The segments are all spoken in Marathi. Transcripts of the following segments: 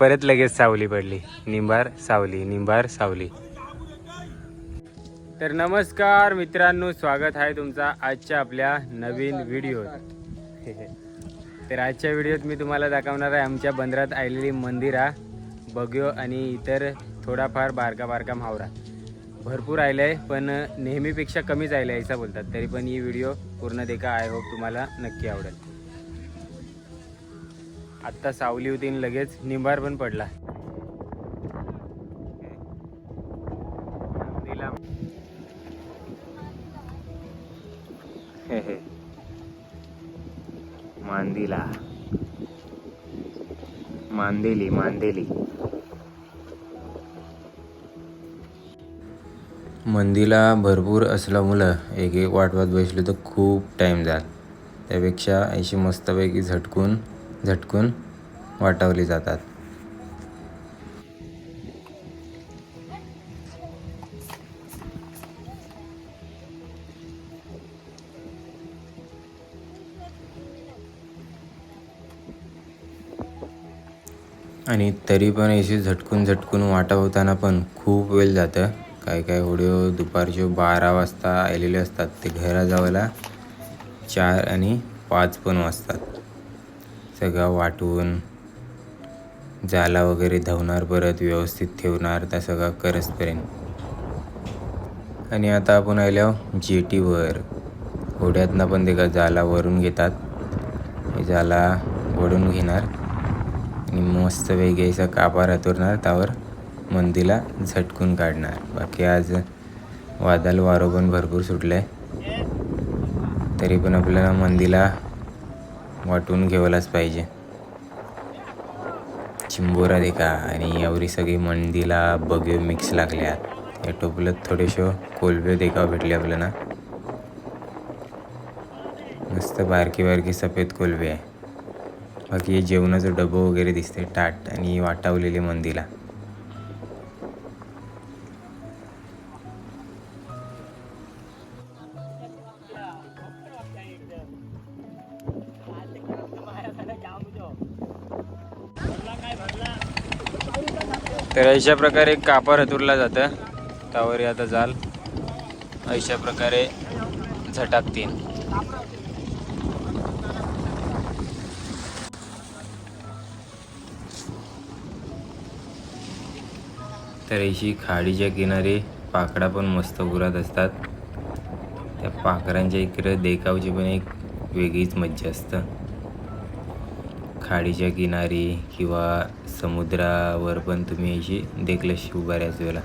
परत लगेच सावली पडली. निंबार सावली निंबार सावली. तर नमस्कार मित्रांनो स्वागत आहे तुमचा आजच्या आपल्या नवीन व्हिडिओत. तर आजच्या व्हिडिओत मी तुम्हाला दाखवणार आहे आमच्या बंदरात आलेली मंदिरा बग्यो आणि इतर थोडाफार बारका बारका मावरा भरपूर आलं आहे पण नेहमीपेक्षा कमीच आलं आहे असं बोलतात. तरी पण ही व्हिडिओ पूर्ण देखा आय होप तुम्हाला नक्की आवडेल. आत्ता सावली होती लगेच निंबार पण पडला. मांदिला. मांदेली मांदेली. मंदीला भरपूर असल्यामुळं एक एक वाटवात बसले तर खूप टाईम जात. त्यापेक्षा अशी मस्तपैकी झटकून झटकून वाटवली जातात. आणि तरी पण अशी झटकून झटकून वाटवताना पण खूप वेळ जातं. काय काय होड्यो दुपारचे बारा वाजता आलेले असतात. ते घरा जावायला चार आणि पाच पण वाजतात. सगळं वाटून जाला वगैरे धावणार परत व्यवस्थित ठेवणार त्या सगळं करसपर्यंत. आणि आता आपण आल्यावर जेटीवर. होड्यातनं पण ते का जाला वरून घेतात. जाला वडून घेणार. आणि मस्त वेगळी असं कापा राहतोरणार त्यावर. मंदीला झटकून काढणार. बाकी आज वादळ वारो पण भरपूर सुटलं आहे तरी पण आपल्याला मंदीला वाटून घेवलाच पाहिजे. चिंबोरा देखा आणि एवढी सगळी मंदीला बग्यो मिक्स लागल्यात या टोपल्यात थोडेशो कोलबे देखा भेटले आपल्याला मस्त बारकी बारकी सफेद कोलबे. आहे बाकी हे जेवणाचं डबं वगैरे दिसते टाट आणि वाटावलेली मंदीला. तर अशा प्रकारे कापा रतुरला जातं. त्यावर आता जाल. अशा प्रकारे झटाकतील तर अशी खाडीच्या किनारी पाकडा पण मस्त उरत असतात. त्या पाखरांच्या इकडे देखावची पण एक वेगळीच मज्जा असतं. खाडीच्या किनारी किंवा समुद्रावर पण तुम्ही अशी देखले शिव बऱ्याच वेळेला.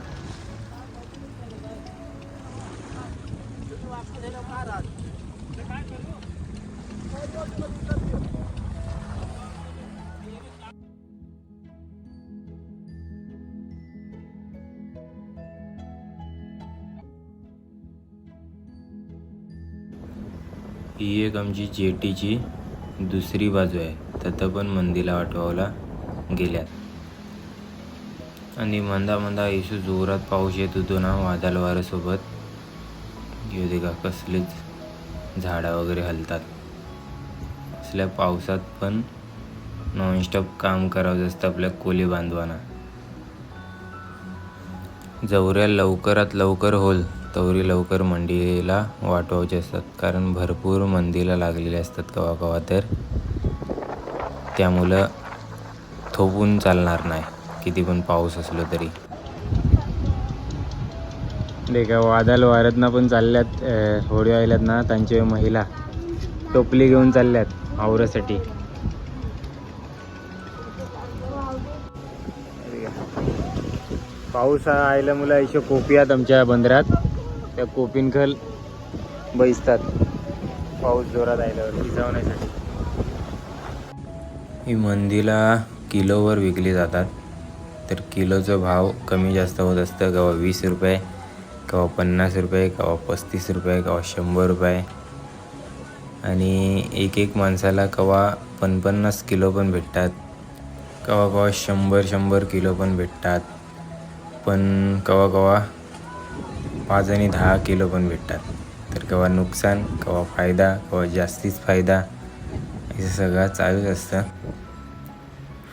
ही एक आमची जेटीची दुसरी बाजू आहे. तथं पण मंदीला वाटवावला गेल्यात. आणि मंदा मंदा येशू जोरात पाऊस येत होतो ना वादळ येऊ दे का कसलेच झाडं वगैरे हलतात. असल्या पावसात पण नॉनस्टॉप काम करावं असतं आपल्या कोली बांधवांना. जवऱ्या लवकरात लवकर होल तवरी लवकर मंडीला वाटवायचे असतात. कारण भरपूर मंदीला लागलेले असतात कवा कवा तर. त्यामुळं थोपून चालणार नाही. किती पण पाऊस असलो तरी. देखा वादळ वाऱ्यातनं पण चालल्यात होडी आल्यात ना त्यांचे महिला. टोपली घेऊन चालल्यात आवरासाठी. पाऊस आल्यामुळे अशा कोपी आहेत आमच्या बंदरात. त्या कोपींखल बैसतात. पाऊस जोरात आल्यावर भिजवण्यासाठी ही मंदीला किलोवर विकली जातात. तर किलोचा भाव कमी जास्त होत असतं. केव्हा वीस रुपये केव्हा पन्नास रुपये केव्हा पस्तीस रुपये केव्हा शंभर रुपये. आणि एक एक माणसाला केव्हा पन्नास किलो पण भेटतात. केव्हा केव्हा शंभर शंभर किलो पण भेटतात. पण केव्हा केव्हा पाच आणि दहा किलो पण भेटतात. तर केव्हा नुकसान केव्हा फायदा केव्हा जास्तीच फायदा असं सगळं चालूच असतं.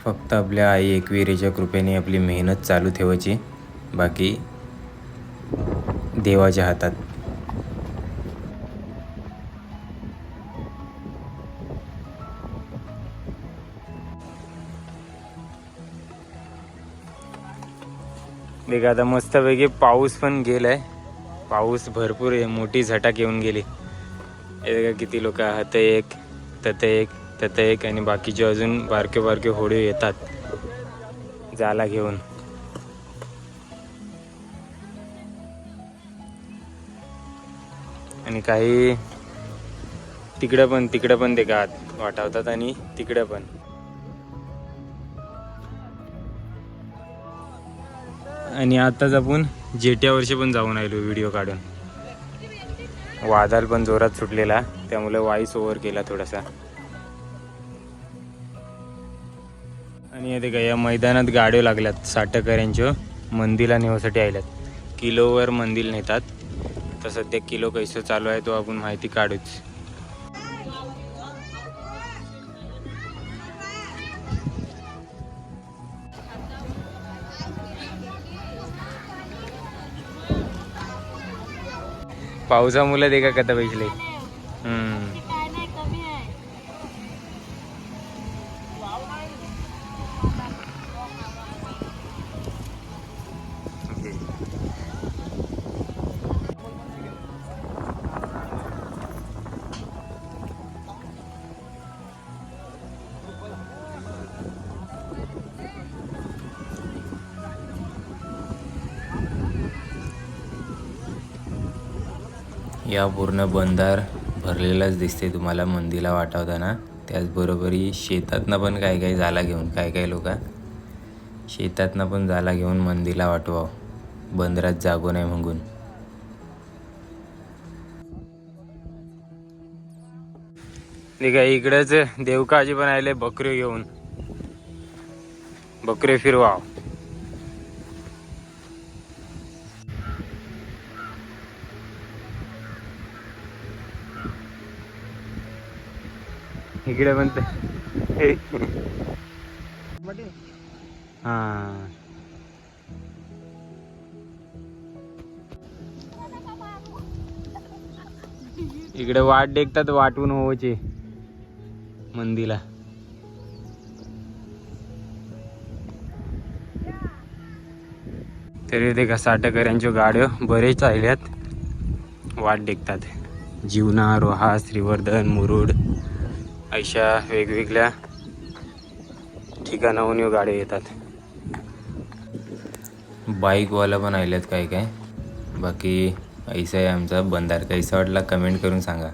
फक्त आपल्या आई एकविरेच्या कृपेने आपली मेहनत चालू ठेवायची बाकी देवाच्या हातात. बघा आता मस्तपैकी पाऊस पण गेलाय. पाऊस भरपूर आहे मोठी झटाक येऊन गेली. किती लोक हात एक तत एक. त्यात एक आणि बाकीचे अजून बारके बारके होडे येतात. जाला घेऊन. आणि काही तिकडं पण तिकडं पण ते गात वाटावतात आणि तिकडं पण. आणि आताच आपण जेट्या वर्षी पण जाऊन आलो व्हिडिओ काढून. वादळ पण जोरात सुटलेला त्यामुळे वाईस ओव्हर केला थोडासा. आणि येते का या मैदानात गाड्या लागल्यात साठकऱ्यांच्या मंदिरला नेण्यासाठी आल्यात किलोवर मंदिर नेतात. तर सध्या किलो कैसं चालू आहे तो आपण माहिती काढूच. पावसामुळे ते का कथा पैसले या पूर्ण बंधार भरलेलाच दिसते तुम्हाला मंदीला वाटावताना. त्याचबरोबरी शेतातनं पण काही काही जाला घेऊन काही काही लोक. शेतातनं पण जाला घेऊन मंदीला वाटवाव. बंदरात जागो नाही म्हणून. ठीक आहे इकडेच देवकाजी पण आले बकरी घेऊन. बकरी फिरवाव. इकडे पण ते- हा. इकडे वाट देखतात वाटून होवचे मंदीला. तरी ते का साठकऱ्यांच्या गाड्या बरेच आल्यात वाट देखतात. जीवना रोहा श्रीवर्धन मुरुड. अशा वेगवेगळ्या ठिकाणाहून येऊ गाड्या येतात. बाईकवाला पण आल्यात काय काय? बाकी ऐसा आहे आमचा. बंधार कैसा वाटला कमेंट करून सांगा.